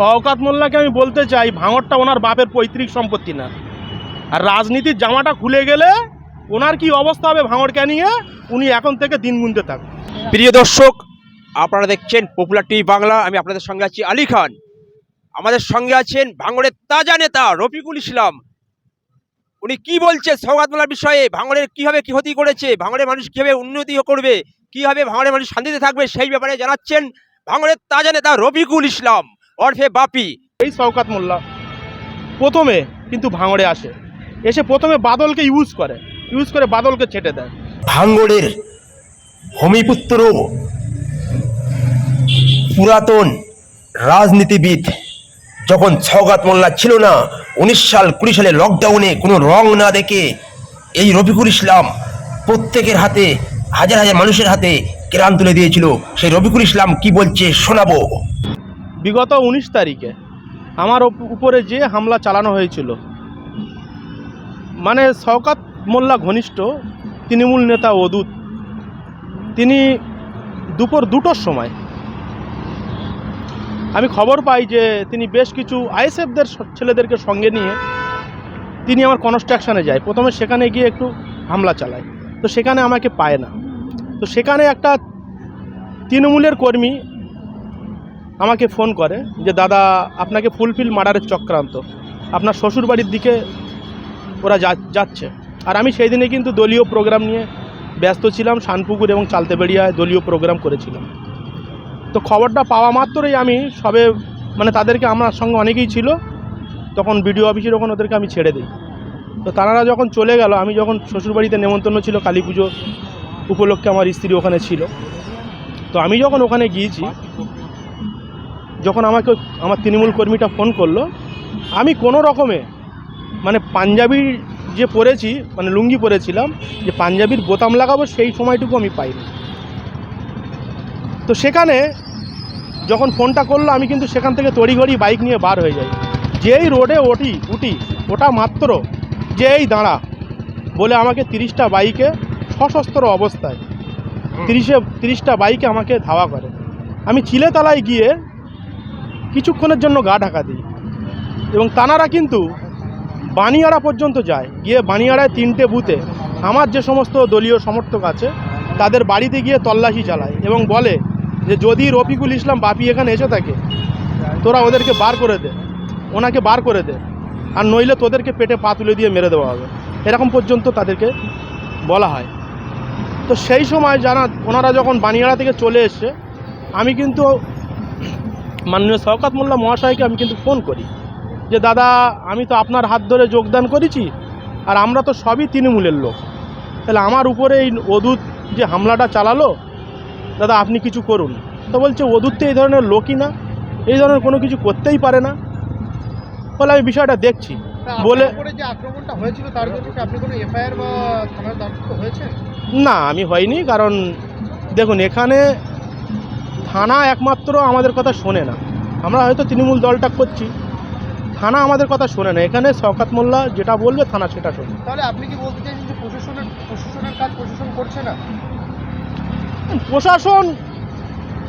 শওকাত মোল্লাকে আমি বলতে চাই, ভাঙরটা ওনার বাপের পৈতৃক সম্পত্তি না। আর রাজনীতির জামাটা খুলে গেলে ওনার কি অবস্থা হবে ভাঙড়কে নিয়ে? উনি এখন থেকে দিন গুনতে থাক। প্রিয় দর্শক, আপনারা দেখছেন পপুলার টিভি বাংলা, আমি আপনাদের সঙ্গে আছি আলী খান। আমাদের সঙ্গে আছেন ভাঙড়ের তাজা নেতা রফিকুল ইসলাম। উনি কি বলছে সৌগাতমালার বিষয়ে? ভাঙড়ের কীভাবে কি ক্ষতি করেছে? ভাঙড়ের মানুষ কীভাবে উন্নতি করবে? কীভাবে ভাঙড়ের মানুষ শান্তিতে থাকবে? সেই ব্যাপারে জানাচ্ছেন ভাঙড়ের তাজা নেতা রফিকুল ইসলাম। ওরফে বাপি। এই শওকাত মোল্লা প্রথমে কিন্তু ভাঙড়ে আসে। এসে প্রথমে বাদলকে ইউজ করে। ইউজ করে বাদলকে ছেটে দেয়। ভাঙ্গড়ের ভূমিপুত্র পুরাতন রাজনীতিবিদ যখন ছগাত মোল্লা ছিল না উনিশ সাল কুড়ি সালে লকডাউনে কোনো রং না দেখে এই রফিকুল ইসলাম প্রত্যেকের হাতে হাজার হাজার মানুষের হাতে কেরান তুলে দিয়েছিল। সেই রফিকুল ইসলাম কি বলছে শোনাবো। বিগত উনিশ তারিখে আমার উপরে যে হামলা চালানো হয়েছিল মানে শওকাত মোল্লা ঘনিষ্ঠ, তৃণমূল নেতা অদূত, তিনি দুপুর দুটোর সময় আমি খবর পাই যে তিনি বেশ কিছু আইএসএফদের ছেলেদেরকে সঙ্গে নিয়ে তিনি আমার কনস্ট্রাকশনে যায়। প্রথমে সেখানে গিয়ে একটু হামলা চালায়। তো সেখানে আমাকে পায় না। তো সেখানে একটা তৃণমূলের কর্মী আমাকে ফোন করে যে, দাদা, আপনাকে ফুলফিল মার্ডারের চক্রান্ত। আপনার শ্বশুরবাড়ির দিকে ওরা যাচ্ছে। আর আমি সেই দিনে কিন্তু দলীয় প্রোগ্রাম নিয়ে ব্যস্ত ছিলাম, শানপুকুর এবং চালতেবেড়িয়ায় দলীয় প্রোগ্রাম করেছিলাম। তো খবরটা পাওয়া মাত্রই আমি সবে মানে তাদেরকে আমার সঙ্গে অনেকেই ছিল, তখন বিডিও অফিসের ওখানে ওদেরকে আমি ছেড়ে দিই। তো তারা যখন চলে গেল, আমি যখন শ্বশুরবাড়িতে নেমন্তন্ন ছিল কালী পুজো উপলক্ষে আমার স্ত্রী ওখানে ছিল। তো আমি যখন ওখানে গিয়েছি যখন আমাকে আমার তৃণমূল কর্মীটা ফোন করল, আমি কোনো রকমে মানে পাঞ্জাবির যে পরেছি মানে লুঙ্গি পরেছিলাম, যে পাঞ্জাবির বোতাম লাগাবো সেই সময়টুকু আমি পাইনি। তো সেখানে যখন ফোনটা করল, আমি কিন্তু সেখান থেকে তড়িঘড়ি বাইক নিয়ে বার হয়ে যাই। যেই রোডে ওটি উঠি ওটা মাত্র যে এই দাঁড়া বলে আমাকে তিরিশটা বাইকে সশস্ত্র অবস্থায়, তিরিশে, তিরিশটা বাইকে আমাকে ধাওয়া করে। আমি চিলেতলায় গিয়ে কিছুক্ষণের জন্য গা ঢাকা দিই। এবং তানারা কিন্তু বানিয়াড়া পর্যন্ত যায়। গিয়ে বানিয়াড়ায় তিনটে বুথে আমার যে সমস্ত দলীয় সমর্থক আছে, তাদের বাড়িতে গিয়ে তল্লাশি চালায় এবং বলে যে, যদি রফিকুল ইসলাম বাপি এখানে এসে থাকে, তোরা ওদেরকে বার করে দে, ওনাকে বার করে দে, আর নইলে তোদেরকে পেটে পা তুলে দিয়ে মেরে দেওয়া হবে। এরকম পর্যন্ত তাদেরকে বলা হয়। তো সেই সময় যারা, ওনারা যখন বানিয়াড়া থেকে চলে এসছে, আমি কিন্তু মাননীয় শওকাত মোল্লা মহাশয়কে আমি কিন্তু ফোন করি যে দাদা আমি তো আপনার হাত ধরে যোগদান করেছি আর আমরা তো সবই তৃণমূলের লোক। তাহলে আমার উপরে এই অদূত যে হামলাটা চালালো দাদা আপনি কিছু করুন। তো বলছে অদূত তো এই ধরনের লোকই না এই ধরনের কোনো কিছু করতেই পারে না। বলে আমি বিষয়টা দেখছি। বলে না আমি হয়নি কারণ দেখুন এখানে থানা একমাত্র আমাদের কথা শোনে না। আমরা হয়তো তৃণমূল দলটা করছি। থানা আমাদের কথা শোনে না। এখানে শওকাত মোল্লা যেটা বলবে থানা সেটা শোনে। তাহলে আপনি কি বলতে চাইছেন যে প্রশাসনের প্রশাসনের কাজ প্রশাসন করছে না? প্রশাসন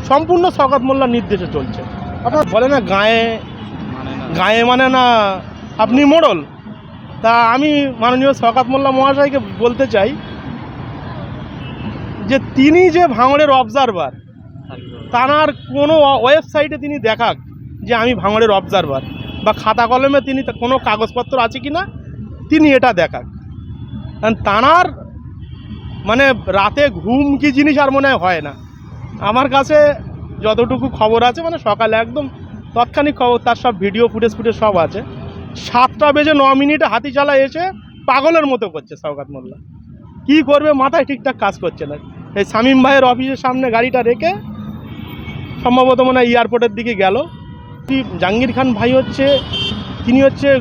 সম্পূর্ণ শওকাত মোল্লার নির্দেশে চলছে। আপনার বলে না গায়ে গায়ে মানে না আপনি মোড়ল। তা আমি মাননীয় শওকাত মোল্লা মহাশয়কে বলতে চাই যে তিনি যে ভাঙড়ের অবজারভার তার কোনো ওয়েবসাইটে তিনি দেখাক যে আমি ভাঙড়ের অবজারভার বা খাতা কলমে তিনি কোনো কাগজপত্র আছে কি না, তিনি এটা দেখাক। কারণ তানার মানে রাতে ঘুম কি জিনিস আর মনে হয় হয় না। আমার কাছে যতটুকু খবর আছে মানে সকালে একদম তৎক্ষণিক খবর, তার সব ভিডিও ফুটেজ ফুটেজ সব আছে। সাতটা বেজে ন মিনিটে হাতি চালা এসে পাগলের মতো করছে সৌকাত মোল্লা। কী করবে, মাথায় ঠিকঠাক কাজ করছে না। এই শামীম ভাইয়ের অফিসের সামনে গাড়িটা রেখে সম্ভবত মনে হয় এয়ারপোর্টের দিকে গেল। জাহাঙ্গীর খান ভাই হচ্ছে, তিনি হচ্ছে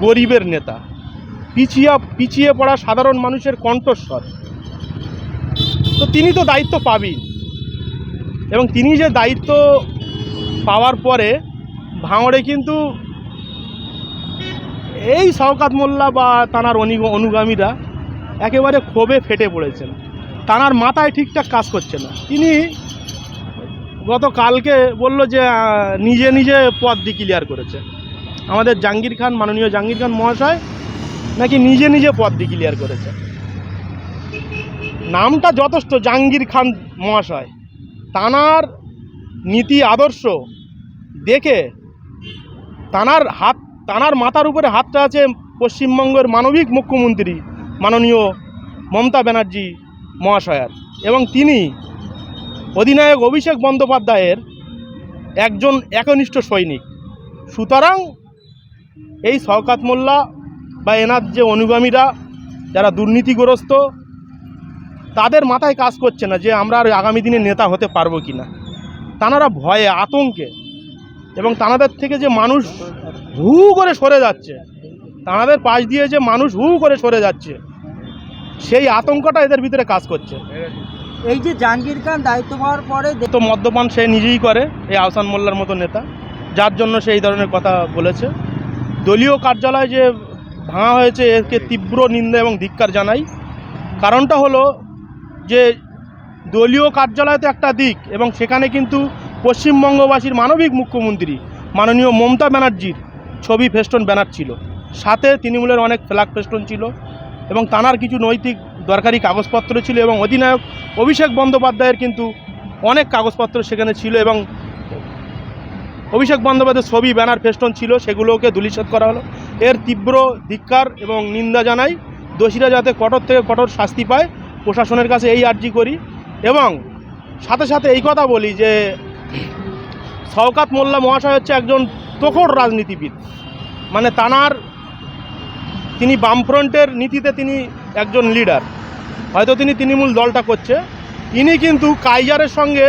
গরিবের নেতা। পিছিয়ে পিছিয়ে পড়া সাধারণ মানুষের কণ্ঠস্বর। তো তিনি তো দায়িত্ব পাবেই। এবং তিনি যে দায়িত্ব পাওয়ার পরে ভাঙড়ে কিন্তু এই শওকাত মোল্লা বা তানার অনুগ- অনুগামীরা একেবারে ক্ষোভে ফেটে পড়েছেন। তানার মাথায় ঠিকঠাক কাজ করছে না। তিনি গতকালকে বলল যে নিজে নিজে পদ ডিক্লিয়ার করেছে। আমাদের জাহাঙ্গীর খান, মাননীয় জাহাঙ্গীর খান মহাশয়, নাকি নিজে নিজে পদ ডিক্লিয়ার করেছে। নামটা যথেষ্ট, জাহাঙ্গীর খান মহাশয়। তানার নীতি আদর্শ দেখে তানার হাত, তানার মাথার উপরে হাতটা আছে পশ্চিমবঙ্গের মানবিক মুখ্যমন্ত্রী মাননীয় মমতা ব্যানার্জি মহাশয়ার। এবং তিনি অধিনায়ক অভিষেক বন্দ্যোপাধ্যায়ের একজন একনিষ্ঠ সৈনিক। সুতরাং এই শওকাত মোল্লা বা এনার যে অনুগামীরা, যারা দুর্নীতিগ্রস্ত, তাদের মাথায় কাজ করছে না যে আমরা আর আগামী দিনে নেতা হতে পারব কি না তানারা ভয়ে, আতঙ্কে এবং তানাদের থেকে যে মানুষ হু করে সরে যাচ্ছে তানাদের পাশ দিয়ে যে মানুষ হু করে সরে যাচ্ছে, সেই আতঙ্কটা এদের ভিতরে কাজ করছে। এই যে জাহাঙ্গীর খান দায়িত্ব পাওয়ার পরে তো মদ্যপান সে নিজেই করে, এই আহসান মোল্লার মতো নেতা। যার জন্য সে এই ধরনের কথা বলেছে। দলীয় কার্যালয় যে ভাঙা হয়েছে, একে তীব্র নিন্দা এবং ধিক্কার জানাই। কারণটা হলো যে দলীয় কার্যালয় তো একটা দিক, এবং সেখানে কিন্তু পশ্চিমবঙ্গবাসীর মানবিক মুখ্যমন্ত্রী মাননীয় মমতা ব্যানার্জির ছবি ফেস্টন ব্যানার ছিল। সাথে তৃণমূলের অনেক ফ্ল্যাগ ফেস্টন ছিল, এবং তানার কিছু নৈতিক দরকারি কাগজপত্র ছিল এবং অধিনায়ক অভিষেক বন্দ্যোপাধ্যায়ের কিন্তু অনেক কাগজপত্র সেখানে ছিল এবং অভিষেক বন্দ্যোপাধ্যায়ের ছবি, ব্যানার, ফেস্টন ছিল, সেগুলোকে ধূলিসাৎ করা হলো। এর তীব্র ধিক্কার এবং নিন্দা জানাই দোষীরা যাতে কঠোর থেকে কঠোর শাস্তি পায়, প্রশাসনের কাছে এই আর্জি করি। এবং সাথে সাথে এই কথা বলি যে শওকাত মোল্লা মহাশয় হচ্ছে একজন তোখর রাজনীতিবিদ। মানে তানার তিনি বামফ্রন্টের নীতিতে তিনি একজন লিডার। হয়তো তিনি তৃণমূল দলটা করছে। ইনি কিন্তু কাইজারের সঙ্গে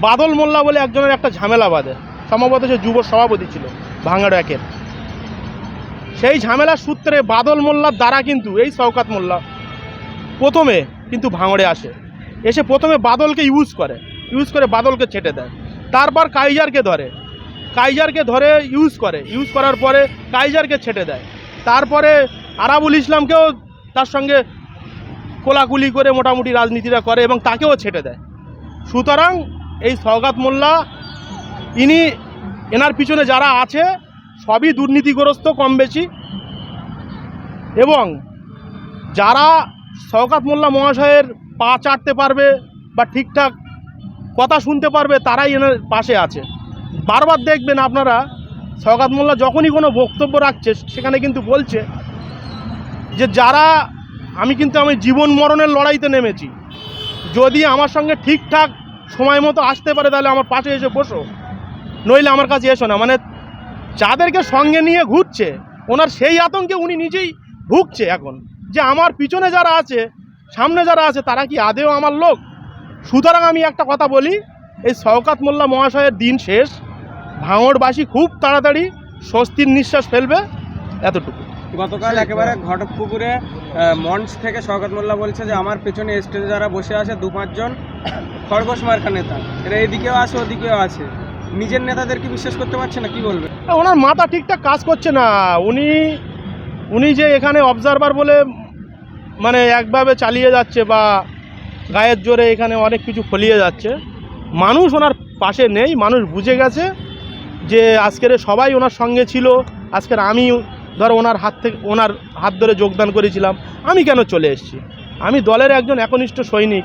বাদল মোল্লা বলে একজনের একটা ঝামেলা বাঁধে। সম্ভবত সে যুব সভাপতি ছিল, ভাঙড় একের। সেই ঝামেলার সূত্রে বাদল মোল্লার দ্বারা কিন্তু এই শওকাত মোল্লা প্রথমে কিন্তু ভাঙড়ে আসে। এসে প্রথমে বাদলকে ইউজ করে ইউজ করে বাদলকে ছেটে দেয়। তারপর কাইজারকে ধরে। কাইজারকে ধরে ইউজ করে। ইউজ করার পরে কাইজারকে ছেটে দেয়। তারপরে আরাবুল ইসলামকেও তার সঙ্গে কোলাকুলি করে মোটামুটি রাজনীতিটা করে এবং তাকেও ছেটে দেয়। সুতরাং এই সওগাত মোল্লা, ইনি এনার পিছনে যারা আছে, সবই দুর্নীতিগ্রস্ত কম বেশি। এবং যারা শওকাত মোল্লা মহাশয়ের পা চাটতে পারবে বা ঠিকঠাক কথা শুনতে পারবে, তারাই এনার পাশে আছে। বারবার দেখবেন আপনারা শওকাত মোল্লা যখনই কোনো বক্তব্য রাখছে, সেখানে কিন্তু বলছে যে যারা, আমি কিন্তু আমি জীবন মরণের লড়াইতে নেমেছি। যদি আমার সঙ্গে ঠিকঠাক সময় মতো আসতে পারে, তাহলে আমার পাশে এসে বসো। নইলে আমার কাছে এসো না। মানে যাদেরকে সঙ্গে নিয়ে ঘুরছে, ওনার সেই আতঙ্কে উনি নিজেই ভুগছে এখন। যে আমার পিছনে যারা আছে, সামনে যারা আছে, তারা কি আদেও আমার লোক? সুতরাং আমি একটা কথা বলি, এই শওকাত মোল্লা মহাশয়ের দিন শেষ। ভাঙড়বাসী খুব তাড়াতাড়ি স্বস্তির নিঃশ্বাস ফেলবে। এতটুকু। গতকাল একেবারে ঘটকপুকুরে মঞ্চ থেকে শওকত মোল্লা বলছে যে আমার পেছনে স্টেজে যারা বসে আছে দু পাঁচজন খরগোশ মার্কা নেতা। এরা এদিকেও আছে ওদিকেও আছে। নিজের নেতাদেরকে বিশ্বাস করতে পারছে না? কি বলবে? ওনার মাথা ঠিকঠাক কাজ করছে না। উনি উনি যে এখানে অবজারভার বলে মানে একভাবে চালিয়ে যাচ্ছে বা গায়ের জোরে এখানে অনেক কিছু ফলিয়ে যাচ্ছে মানুষ ওনার পাশে নেই। মানুষ বুঝে গেছে যে আজকের সবাই ওনার সঙ্গে ছিল আজকের আমি ধর ওনার হাত থেকে ওনার হাত ধরে যোগদান করেছিলাম আমি কেন চলে এসেছি? আমি দলের একজন একনিষ্ঠ সৈনিক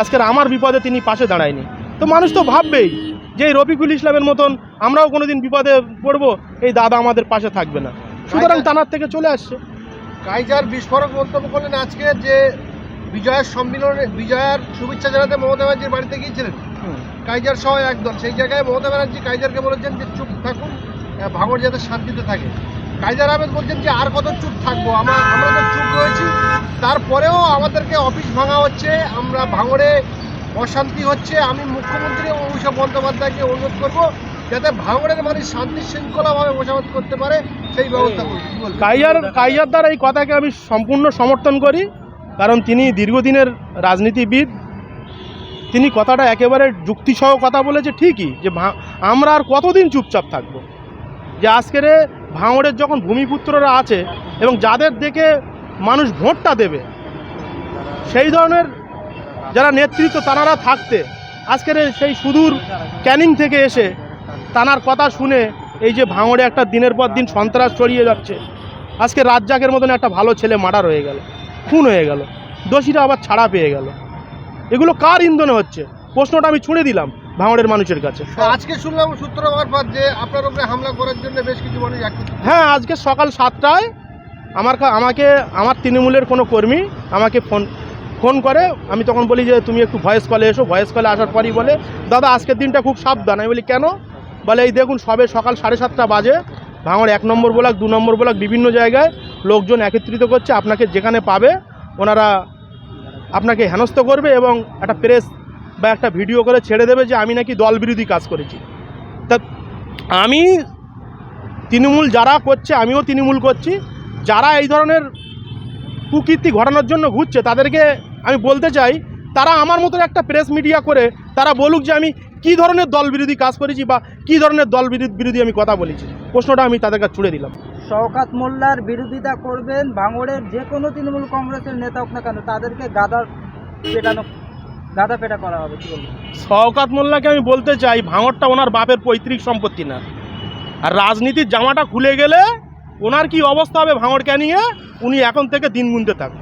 আজকের আমার বিপদে তিনি পাশে দাঁড়ায়নি। তো মানুষ তো ভাববেই যে এই রফিকুল ইসলামের মতন আমরাও কোনোদিন বিপদে পড়ব এই দাদা আমাদের পাশে থাকবে না। সুতরাং তানার থেকে চলে আসছে। কাইজার বিস্ফোরক মন্তব্য করলেন আজকে যে বিজয়ের সম্মিলনে বিজয়ের শুভেচ্ছা জানাতে মমতা ব্যানার্জির বাড়িতে গিয়েছিলেন। কাইজার সহ একদল। সেই জায়গায় মমতা ব্যানার্জি কাইজারকে বলেছেন যে চুপ থাকুন ভাঙড় যাতে শান্তিতে থাকে। কাইজার আহমেদ বলছেন যে আর কত চুপ থাকব? আমরা আমরা তো চুপ রয়েছি। তারপরেও আমাদেরকে অফিস ভাঙা হচ্ছে। আমরা ভাঙড়ে অশান্তি হচ্ছে। আমি মুখ্যমন্ত্রী এবং অভিষেক বন্দ্যোপাধ্যায়কে অনুরোধ করব যাতে ভাঙড়ের মানুষ শান্তি শৃঙ্খলাভাবে বসবাস করতে পারে, সেই ব্যবস্থা কাইজার কাইজার দ্বারা এই কথাকে আমি সম্পূর্ণ সমর্থন করি। কারণ তিনি দীর্ঘদিনের রাজনীতিবিদ। তিনি কথাটা একেবারে যুক্তিসহ কথা বলেছে ঠিকই যে আমরা আর কতদিন চুপচাপ থাকব? যে আজকের ভাঙড়ের যখন ভূমিপুত্ররা আছে এবং যাদের দেখে মানুষ ভোটটা দেবে, সেই ধরনের যারা নেতৃত্ব তারা থাকতে, আজকের সেই সুদূর ক্যানিং থেকে এসে তানার কথা শুনে এই যে ভাঙড়ে একটা দিনের পর দিন সন্ত্রাস ছড়িয়ে যাচ্ছে, আজকে রাজ্জাকের মতন একটা ভালো ছেলে মার্ডার হয়ে গেল, খুন হয়ে গেল, দোষীরা আবার ছাড়া পেয়ে গেল। এগুলো কার ইন্ধনে হচ্ছে? প্রশ্নটা আমি ছুঁড়ে দিলাম। ভাঙড়ের মানুষের কাছে। আজকে শুনলাম সূত্র হওয়ার পর যে আপনার উপরে হামলা করার জন্য বেশ কিছু মানুষ হ্যাঁ আজকে সকাল সাতটায় আমার আমাকে আমার তৃণমূলের কোনো কর্মী আমাকে ফোন ফোন করে। আমি তখন বলি যে তুমি একটু ভয়েস কলে এসো ভয়েস কলে আসার পরই বলে দাদা আজকের দিনটা খুব সাবধান। আমি বলি কেন? বলে এই দেখুন সবে সকাল সাড়ে সাতটা বাজে। ভাঙড় এক নম্বর ব্লক দু নম্বর ব্লক বিভিন্ন জায়গায় লোকজন একত্রিত করছে। আপনাকে যেখানে পাবে ওনারা আপনাকে হেনস্থ করবে এবং একটা প্রেস বা একটা ভিডিও করে ছেড়ে দেবে যে আমি নাকি দল বিরোধী কাজ করেছি। তা আমি তৃণমূল যারা করছে, আমিও তৃণমূল করছি। যারা এই ধরনের কুকীর্তি ঘটানোর জন্য ঘুরছে, তাদেরকে আমি বলতে চাই, তারা আমার মতো একটা প্রেস মিডিয়া করে, তারা বলুক যে আমি কী ধরনের দল বিরোধী কাজ করেছি বা কী ধরনের দল বিরোধী আমি কথা বলেছি। প্রশ্নটা আমি তাদের কাছে ছুড়ে দিলাম। শওকাত মোল্লার বিরোধিতা করবেন, ভাঙড়ের যে কোনো তৃণমূল কংগ্রেসের নেতা হোক না কেন, তাদেরকে গাদা পেটানো গাদা করা হবে শওকাত মোল্লাকে আমি বলতে চাই, ভাঙরটা ওনার বাপের পৈতৃক সম্পত্তি না। আর রাজনীতির জামাটা খুলে গেলে ওনার কি অবস্থা হবে ভাঙড়কে নিয়ে? উনি এখন থেকে দিন গুনতে থাক